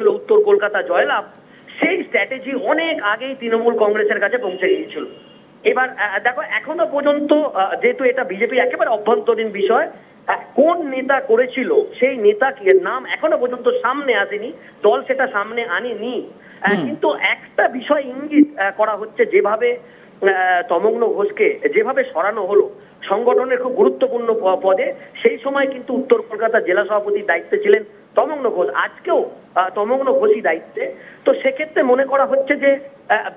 ছিল উত্তর কলকাতা জয়লাভ সেই স্ট্র্যাটেজি অনেক আগেই তৃণমূল কংগ্রেসের কাছে পৌঁছে গিয়েছিল। এবার দেখো এখনও পর্যন্ত যেহেতু এটা বিজেপির একেবারে অভ্যন্তরীণ বিষয় কোন নেতা করেছিল সেই নেতা নাম এখনও পর্যন্ত সামনে আসেনি দল সেটা সামনে আনেনি। কিন্তু একটা বিষয় ইঙ্গিত করা হচ্ছে যেভাবে তমগ্ন ঘোষকে যেভাবে সরানো হলো সংগঠনের খুব গুরুত্বপূর্ণ পদে সেই সময় কিন্তু উত্তর কলকাতা জেলা সভাপতির দায়িত্বে ছিলেন তমগ্ন ঘোষ আজকেও তমগ্ন ঘোষই দায়িত্বে। তো সেক্ষেত্রে মনে করা হচ্ছে যে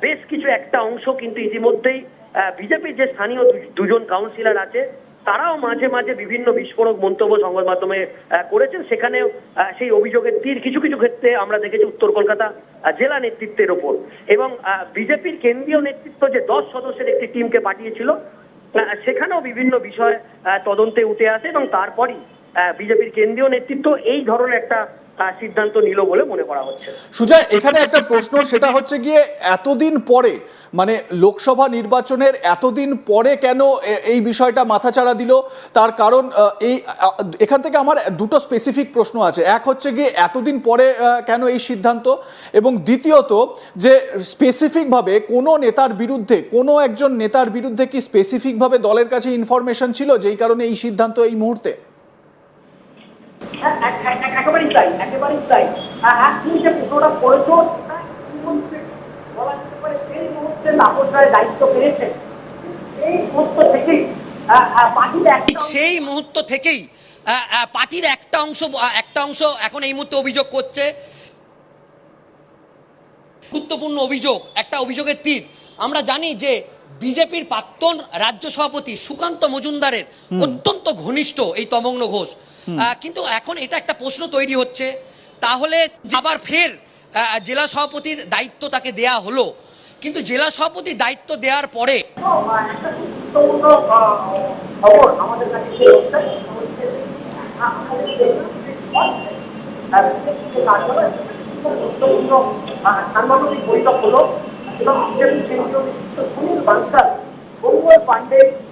বেশ কিছু একটা অংশ কিন্তু ইতিমধ্যেই বিজেপির যে স্থানীয় দুজন কাউন্সিলর আছে তারাও মাঝে মাঝে বিভিন্ন বিস্ফোরক মন্তব্য সংবাদ মাধ্যমে করেছেন। সেখানেও আহ, সেই অভিযোগের তীর কিছু কিছু ক্ষেত্রে আমরা দেখেছি উত্তর কলকাতা জেলা নেতৃত্বের ওপর। এবং বিজেপির কেন্দ্রীয় নেতৃত্ব যে দশ সদস্যের একটি টিমকে পাঠিয়েছিল সেখানেও বিভিন্ন বিষয় তদন্তে উঠে আসে এবং তারপরই বিজেপির কেন্দ্রীয় নেতৃত্ব এই ধরনের একটা সিদ্ধান্ত নিল বলে মনে করা হচ্ছে। সুজয়, এখানে একটা প্রশ্ন, সেটা হচ্ছে গিয়ে এতদিন পরে মানে লোকসভা নির্বাচনের এতদিন পরে কেন এই বিষয়টা মাথাচাড়া দিল? তার কারণ এই এখান থেকে আমার দুটো স্পেসিফিক প্রশ্ন আছে। এক হচ্ছে গিয়ে এতদিন পরে কেন এই সিদ্ধান্ত? এবং দ্বিতীয়ত, যে স্পেসিফিকভাবে কোনো নেতার বিরুদ্ধে, কোনো একজন নেতার বিরুদ্ধে কি স্পেসিফিকভাবে দলের কাছে ইনফরমেশন ছিল যেই কারণে এই সিদ্ধান্ত এই মুহূর্তে? একেবারেই তাই একেবারেই তাই। আহ, আহ, তুমি যে প্রশ্নটা করেছ? বলা যেতে পারে সেই মুহূর্তে তাপস দায়িত্ব পেয়েছে। এই মুহূর্ত থেকেই পার্টির একটা সেই মুহূর্ত থেকেই আহ, আহ, পার্টির একটা অংশ একটা অংশ এখন এই মুহূর্তে অভিযোগ করছে। গুরুত্বপূর্ণ অভিযোগ একটা অভিযোগের তীর। আমরা জানি যে বিজেপির প্রাক্তন রাজ্য সভাপতি সুকান্ত মজুমদারের অত্যন্ত ঘনিষ্ঠ এই তমগ্ন ঘোষ। কিন্তু এখন এটা একটা প্রশ্ন তৈরি হচ্ছে তাহলে আবার ফের জেলা সভাপতির দায়িত্ব তাকে দেয়া হলো কিন্তু জেলা সভাপতির দায়িত্ব দেওয়ার পরে সাংগঠনিক বৈঠক হলো এবং সুনীল বানসাল নতুন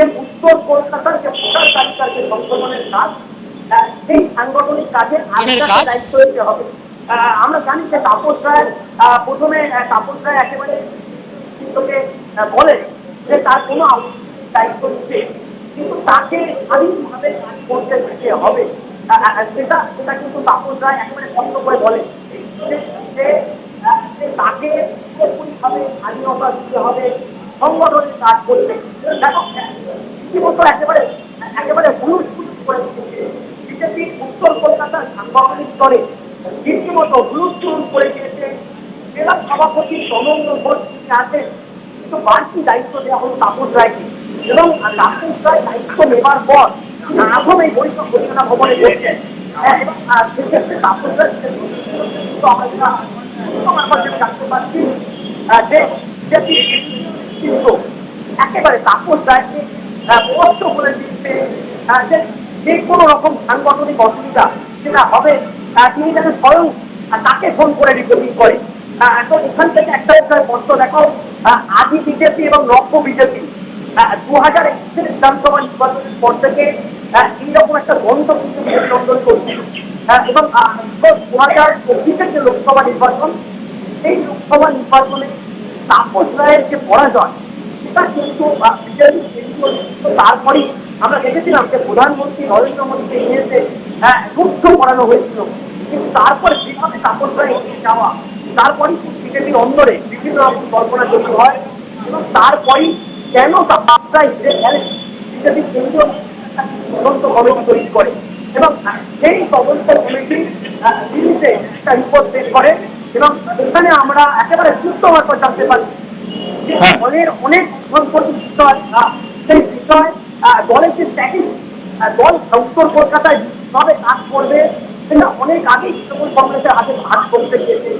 যে উত্তর কলকাতার যে ভোটার তালিকার যে সংশোধনের কাজ সেই সাংগঠনিক কাজে এর দায়িত্ব দিতে হবে। আমরা জানি যে তাপস রায় প্রথমে তাপস রায় একেবারে আহ, বলে যে তার কোনো দায়িত্ব নিতে। কিন্তু তাকে স্বাধীনভাবে কাজ করতে দিতে হবে। সেটা সেটা কিন্তু তাপস রায় একেবারে স্পষ্ট করে বলে যে তাকে পুরোপুরিভাবে স্বাধীনতা দিতে হবে সংগঠনের কাজ দেখো রীতিমতো একেবারে একেবারে হুলুস হুলুস করে বিজেপি উত্তর কলকাতার সাংগঠনিক স্তরে রীতিমতো হুলুস্থুল করে দিয়েছে। জেলা সভাপতি সমন্ব ঘোষ তিনি আছেন কিন্তু বাড়তি দায়িত্ব দেওয়া হলো তাপস রায়কে। এবং তাপস রায় দায়িত্ব নেবার পর প্রথম এই বৈঠক ঘোষণা ভবনে করছেন হ্যাঁ, সেক্ষেত্রে তাপস রায় আমরা জানতে পারছি যে বিজেপি একেবারে তাপস রায়কে স্পষ্ট করে দিচ্ছে যে কোনো রকম সাংগঠনিক অসুবিধা সেটা হবে তিনি যেন স্বয়ং তাকে ফোন করে রিপোর্টিং করে। এখন এখান থেকে একটা বিষয় স্পষ্ট দেখো আদি বিজেপি এবং নব্য বিজেপি দু হাজার একুশের বিধানসভা নির্বাচনের পর থেকে এইরকম একটা দ্বন্দ্ব কিন্তু বিজেপি করছে এবং দু হাজার পঁচিশের যে লোকসভা নির্বাচন, সেই লোকসভা নির্বাচনে তাপস রায়ের যে পরাজয়, সেটা কিন্তু তারপরেই আমরা দেখেছিলাম যে প্রধানমন্ত্রী নরেন্দ্র মোদীকে নিয়েছে যুদ্ধ করানো হয়েছিল। কিন্তু তারপরে যেভাবে তাপস রায় এগিয়ে যাওয়া, তারপরেই বিজেপির অন্দরে বিভিন্ন রকম কল্পনা তৈরি হয় এবং তারপরেই কেন তাপস রায় বিজেপি কেন্দ্রীয় তদন্ত কমিটি তৈরি করে এবং সেই তদন্ত কমিটি দিল্লিতে একটা রিপোর্ট পেশ করে। এবং এখানে আমরা একেবারে সূত্র মারফত জানতে পারি যে হ্যাঁ। দলের অনেক সম্পত্তি বিষয় সেই বিষয় দলের যে স্ট্যাটিস দল উত্তর কলকাতায় কীভাবে কাজ করবে সেটা অনেক আগেই তৃণমূল কংগ্রেসের হাতে ভাগ করতে গিয়েছে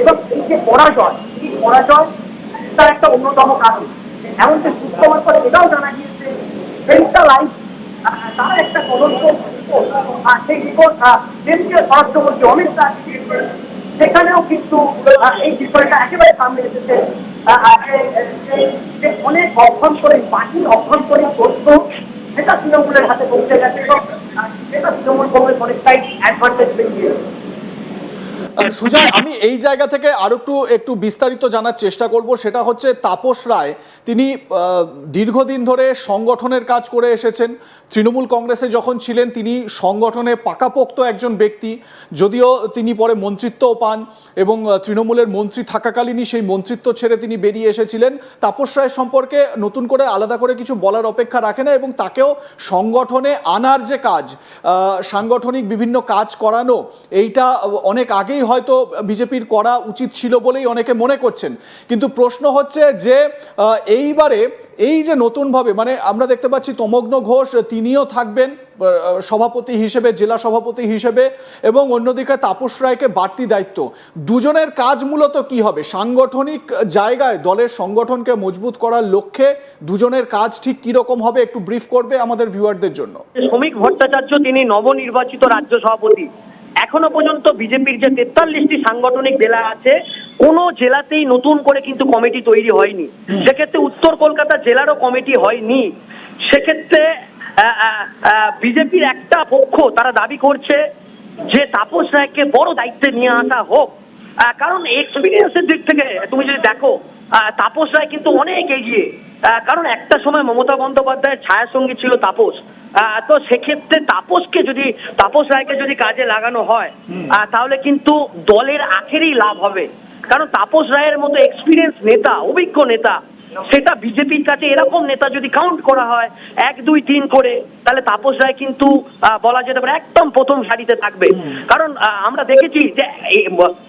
এবং এই যে পরাজয় এই পরাজয় তার একটা অন্যতম কারণ এমনকি সুস্থমার পরে এটাও জানা গিয়েছে সেন্ট্রালাইজ তারা একটা তদন্ত সেই রিপোর্ট কেন্দ্রীয় স্বরাষ্ট্রমন্ত্রী অমিত শাহ। সেখানেও কিন্তু এই বিষয়টা একেবারে সামনে এসেছে। আহ, যে- অনেক অভ্যন্তরীণ পার্টির অভ্যন্তরীণ তথ্য সেটা তৃণমূলের হাতে পৌঁছে গেছে সেটা তৃণমূল কংগ্রেস অনেকটাই অ্যাডভান্টেজ পেয়ে সুজয়, আমি এই জায়গা থেকে আরও একটু একটু বিস্তারিত জানার চেষ্টা করব। সেটা হচ্ছে তাপস রায়, তিনি দীর্ঘদিন ধরে সংগঠনের কাজ করে এসেছেন। তৃণমূল কংগ্রেসে যখন ছিলেন, তিনি সংগঠনে পাকাপোক্ত একজন ব্যক্তি। যদিও তিনি পরে মন্ত্রিত্বও পান এবং তৃণমূলের মন্ত্রী থাকাকালীনই সেই মন্ত্রিত্ব ছেড়ে তিনি বেরিয়ে এসেছিলেন। তাপস রায় সম্পর্কে নতুন করে আলাদা করে কিছু বলার অপেক্ষা রাখে না এবং তাকেও সংগঠনে আনার যে কাজ সাংগঠনিক বিভিন্ন কাজ করানো, এইটা অনেক আগেই হয়তো বিজেপির করা উচিত ছিল বলেই অনেকে মনে করছেন। কিন্তু প্রশ্ন হচ্ছে যে এইবারে এই যে নতুনভাবে মানে আমরা দেখতে পাচ্ছি তমগ্ন ঘোষ, তিনিও থাকবেন সভাপতি হিসেবে, জেলা সভাপতি হিসেবে, এবং অন্যদিকে তাপস রায়কে বাড়তি দায়িত্ব। দুজনের কাজ মূলত কি হবে? সাংগঠনিক জায়গায় দলের সংগঠনকে মজবুত করার লক্ষ্যে দুজনের কাজ ঠিক কীরকম হবে একটু ব্রিফ করবে আমাদের ভিউয়ারদের জন্য। শ্রমিক ভট্টাচার্য, তিনি নবনির্বাচিত রাজ্য সভাপতি। এখনও পর্যন্ত বিজেপির যে তেতাল্লিশটি সাংগঠনিক জেলা আছে, কোনো জেলাতেই নতুন করে কিন্তু কমিটি তৈরি হয়নি। সেক্ষেত্রে উত্তর কলকাতা জেলারও কমিটি হয়নি। সেক্ষেত্রে বিজেপির একটা পক্ষ তারা দাবি করছে যে তাপস রায়কে বড় দায়িত্বে নিয়ে আসা হোক। কারণ এক্সপিরিয়েন্সের দিক থেকে তুমি যদি দেখো তাপস রায় কিন্তু অনেক এগিয়ে। কারণ একটা সময় মমতা বন্দ্যোপাধ্যায়ের ছায়াসঙ্গী ছিল তাপস। তো সেক্ষেত্রে তাপসকে যদি তাপস রায়কে যদি কাজে লাগানো হয় তাহলে কিন্তু দলের আখেরই লাভ হবে। কারণ তাপস রায়ের মতো এক্সপিরিয়েন্স নেতা অভিজ্ঞ নেতা সেটা বিজেপির কাছে এরকম নেতা যদি কাউন্ট করা হয় এক দুই তিন করে তাহলে তাপস রায় কিন্তু আহ, বলা যেতে পারে একদম প্রথম সারিতে থাকবে। কারণ আমরা দেখেছি যে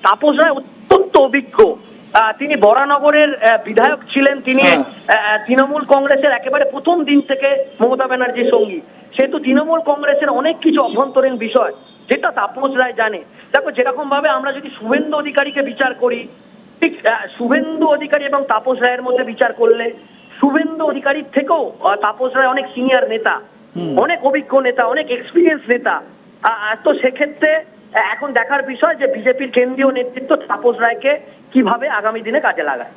তাপস রায় অত্যন্ত অভিজ্ঞ। তিনি বরানগরের বিধায়ক ছিলেন তিনি হ্যাঁ। তৃণমূল কংগ্রেসের একেবারে প্রথম দিন থেকে মমতা ব্যানার্জির সঙ্গী। সেহেতু তৃণমূল কংগ্রেসের অনেক কিছু অভ্যন্তরীণ বিষয় যেটা তাপস রায় জানে। দেখো যেরকম ভাবে আমরা যদি শুভেন্দু অধিকারীকে বিচার করি ঠিক শুভেন্দু অধিকারী এবং তাপস রায়ের মধ্যে বিচার করলে শুভেন্দু অধিকারীর থেকেও তাপস রায় অনেক সিনিয়র নেতা অনেক অভিজ্ঞ নেতা অনেক এক্সপিরিয়েন্স নেতা। তো সেক্ষেত্রে এখন দেখার বিষয় যে বিজেপির কেন্দ্রীয় নেতৃত্ব তাপস রায়কে কীভাবে আগামী দিনে কাজে লাগায়।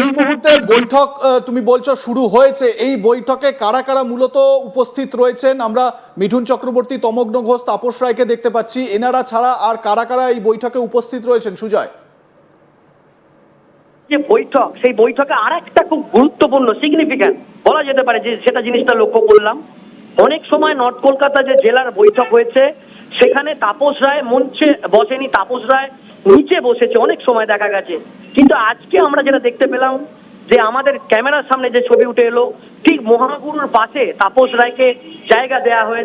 এই মুহূর্তে বৈঠক তুমি বলছো শুরু হয়েছে। এই বৈঠকে কারা কারা মূলত উপস্থিত রয়েছেন? আমরা মিঠুন চক্রবর্তী তমগ্ন ঘোষ তাপস রায়কে দেখতে পাচ্ছি। এনারা ছাড়া আর কারা কারা এই বৈঠকে উপস্থিত রয়েছেন? সুজয়। যে বৈঠক সেই বৈঠকে আর একটা খুব গুরুত্বপূর্ণ সিগনিফিক্যান্ট বলা যেতে পারে যে সেটা জিনিসটা লক্ষ্য করলাম। অনেক সময় নর্থ কলকাতা যে জেলার বৈঠক হয়েছে সেখানে তাপস রায় মঞ্চে বসেনি, তাপস রায় নিচে বসেছে, অনেক সময় দেখা গেছে। কিন্তু আজকে আমরা যেটা দেখতে পেলাম যে আমাদের ক্যামেরার সামনে যে ছবি উঠে এলো, ঠিক মহাগুরুর পাশে তাপস রায়কে জায়গা দেয়া হয়েছে।